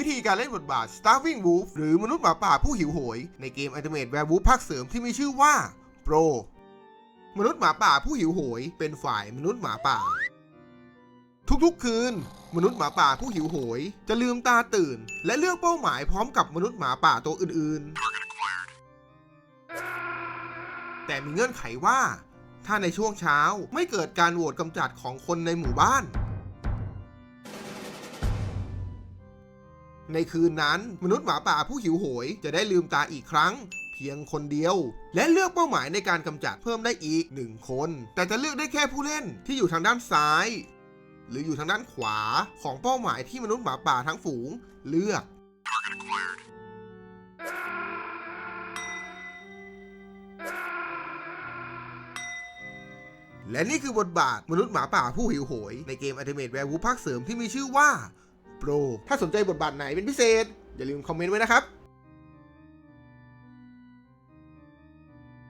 วิธีการเล่นบทบาท Starving Wolf หรือมนุษย์หมาป่าผู้หิวโหย ในเกม Ultimate Werewolf ภาคเสริมที่มีชื่อว่า Pro มนุษย์หมาป่าผู้หิวโหย เป็นฝ่ายมนุษย์หมาป่า ทุกๆ คืน มนุษย์หมาป่าผู้หิวโหย จะลืมตาตื่น และเลือกเป้าหมายพร้อมกับมนุษย์หมาป่าตัวอื่นๆ แต่มีเงื่อนไขว่า ถ้าในช่วงเช้าไม่เกิดการโหวตกำจัดของคนในหมู่บ้าน ในคืนนั้น มนุษย์หมาป่าผู้หิวโหย จะได้ลืมตาอีกครั้งเพียงคนเดียว และเลือกเป้าหมายในการกำจัดเพิ่มได้อีกหนึ่งคน แต่จะเลือกได้แค่ผู้เล่นที่อยู่ทางด้านซ้าย หรืออยู่ทางด้านขวาของเป้าหมายที่มนุษย์หมาป่าทั้งฝูงเลือก และนี่คือบทบาทมนุษย์หมาป่าผู้หิวโหย ในเกม Ultimate Werewolf ภาคเสริมที่มีชื่อว่า Pro ถ้าสนใจบทบาทไหนเป็นพิเศษ อย่าลืมคอมเมนต์ไว้นะครับ